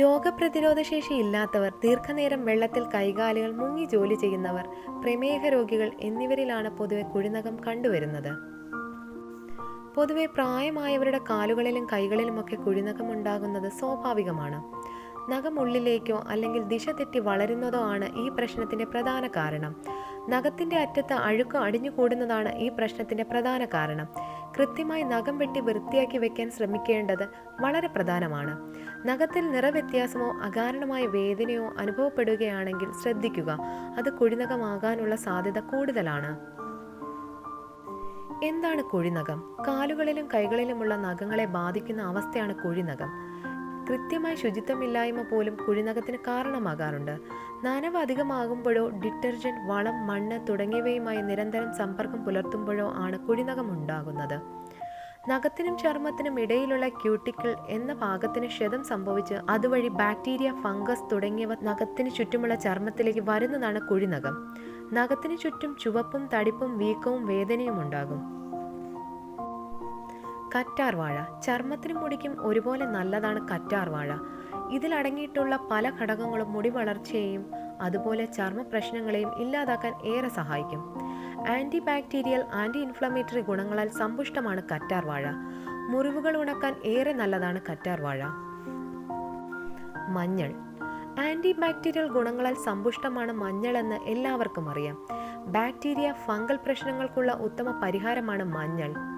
രോഗപ്രതിരോധ ശേഷി ഇല്ലാത്തവർ ദീർഘനേരം വെള്ളത്തിൽ കൈകാലുകൾ മുങ്ങി ജോലി ചെയ്യുന്നവർ പ്രമേഹ രോഗികൾ എന്നിവരിലാണ് പൊതുവെ കുഴിനകം കണ്ടുവരുന്നത്. പൊതുവെ പ്രായമായവരുടെ കാലുകളിലും കൈകളിലുമൊക്കെ കുഴിനകം ഉണ്ടാകുന്നത് സ്വാഭാവികമാണ്. നഖം ഉള്ളിലേക്കോ അല്ലെങ്കിൽ ദിശ തെറ്റി വളരുന്നതോ ആണ് ഈ പ്രശ്നത്തിന്റെ പ്രധാന കാരണം. നഖത്തിന്റെ അറ്റത്ത് അഴുക്ക് അടിഞ്ഞു കൂടുന്നതാണ് ഈ പ്രശ്നത്തിന്റെ പ്രധാന കാരണം. കൃത്യമായി നഖം വെട്ടി വൃത്തിയാക്കി വെക്കാൻ ശ്രമിക്കേണ്ടത് വളരെ പ്രധാനമാണ്. നഖത്തിൽ നിറവ്യത്യാസമോ അകാരണമായ വേദനയോ അനുഭവപ്പെടുകയാണെങ്കിൽ ശ്രദ്ധിക്കുക. അത് കുഴിനഖമാകാനുള്ള സാധ്യത കൂടുതലാണ്. എന്താണ് കുഴിനഖം? കാലുകളിലും കൈകളിലുമുള്ള നഖങ്ങളെ ബാധിക്കുന്ന അവസ്ഥയാണ് കുഴിനഖം. കൃത്യമായ ശുചിത്വമില്ലായ്മ പോലും കുഴിനഖത്തിന് കാരണമാകാറുണ്ട്. നനവ് അധികമാകുമ്പോഴോ ഡിറ്റർജന്റ് വളം മണ്ണ് തുടങ്ങിയവയുമായി നിരന്തരം സമ്പർക്കം പുലർത്തുമ്പോഴോ ആണ് കുഴിനഖം ഉണ്ടാകുന്നത്. നഖത്തിനും ചർമ്മത്തിനും ഇടയിലുള്ള ക്യൂട്ടിക്കിൾ എന്ന ഭാഗത്തിന് ക്ഷതം സംഭവിച്ച് അതുവഴി ബാക്ടീരിയ ഫംഗസ് തുടങ്ങിയവ നഖത്തിന് ചുറ്റുമുള്ള ചർമ്മത്തിലേക്ക് വരുന്നതാണ് കുഴിനഖം നഖത്തിന് ചുറ്റും ചുവപ്പും തടിപ്പും വീക്കവും വേദനയും ഉണ്ടാകും. കറ്റാർ വാഴ. ചർമ്മത്തിനും മുടിക്കും ഒരുപോലെ നല്ലതാണ് കറ്റാർ വാഴ. ഇതിലടങ്ങിയിട്ടുള്ള പല ഘടകങ്ങളും മുടി വളർച്ചയെയും അതുപോലെ ചർമ്മ പ്രശ്നങ്ങളെയും ഇല്ലാതാക്കാൻ ഏറെ സഹായിക്കും. ആന്റി ബാക്ടീരിയൽ ആന്റി ഇൻഫ്ലമേറ്ററി ഗുണങ്ങളാൽ സമ്പുഷ്ടമാണ് കറ്റാർ വാഴ. മുറിവുകൾ ഉണക്കാൻ ഏറെ നല്ലതാണ് കറ്റാർ വാഴ. മഞ്ഞൾ. ആന്റി ബാക്ടീരിയൽ ഗുണങ്ങളാൽ സമ്പുഷ്ടമാണ് മഞ്ഞൾ എന്ന് എല്ലാവർക്കും അറിയാം. ബാക്ടീരിയ ഫംഗൽ പ്രശ്നങ്ങൾക്കുള്ള ഉത്തമ പരിഹാരമാണ് മഞ്ഞൾ.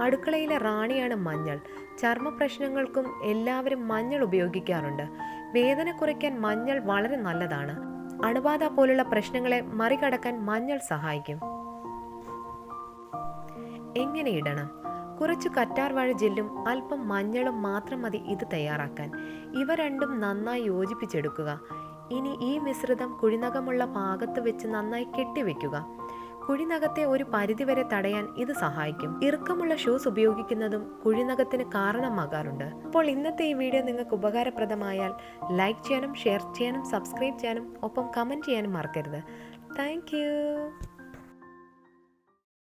അടുക്കളയിലെ റാണിയാണ് മഞ്ഞൾ. ചർമ്മ പ്രശ്നങ്ങൾക്കും എല്ലാവരും മഞ്ഞൾ ഉപയോഗിക്കാറുണ്ട്. വേദന കുറയ്ക്കാൻ മഞ്ഞൾ വളരെ നല്ലതാണ്. അണുബാധ പോലുള്ള പ്രശ്നങ്ങളെ മറികടക്കാൻ മഞ്ഞൾ സഹായിക്കും. എങ്ങനെ ഇടണം? കുറച്ച് കറ്റാർവാഴ ജെല്ലും അല്പം മഞ്ഞളും മാത്രം മതി ഇത് തയ്യാറാക്കാൻ. ഇവ രണ്ടും നന്നായി യോജിപ്പിച്ചെടുക്കുക. ഇനി ഈ മിശ്രിതം കുഴിനകമുള്ള പാകത്ത് വെച്ച് നന്നായി കെട്ടിവെക്കുക. കുഴിനകത്തെ ഒരു പരിധിവരെ തടയാൻ ഇത് സഹായിക്കും. ഇറുക്കമുള്ള ഷൂസ് ഉപയോഗിക്കുന്നതും കുഴിനകത്തിന് കാരണമാകാറുണ്ട്. അപ്പോൾ ഇന്നത്തെ ഈ വീഡിയോ നിങ്ങൾക്ക് ഉപകാരപ്രദമായാൽ ലൈക്ക് ചെയ്യാനും ഷെയർ ചെയ്യാനും സബ്സ്ക്രൈബ് ചെയ്യാനും ഒപ്പം കമന്റ് ചെയ്യാനും മറക്കരുത്. താങ്ക്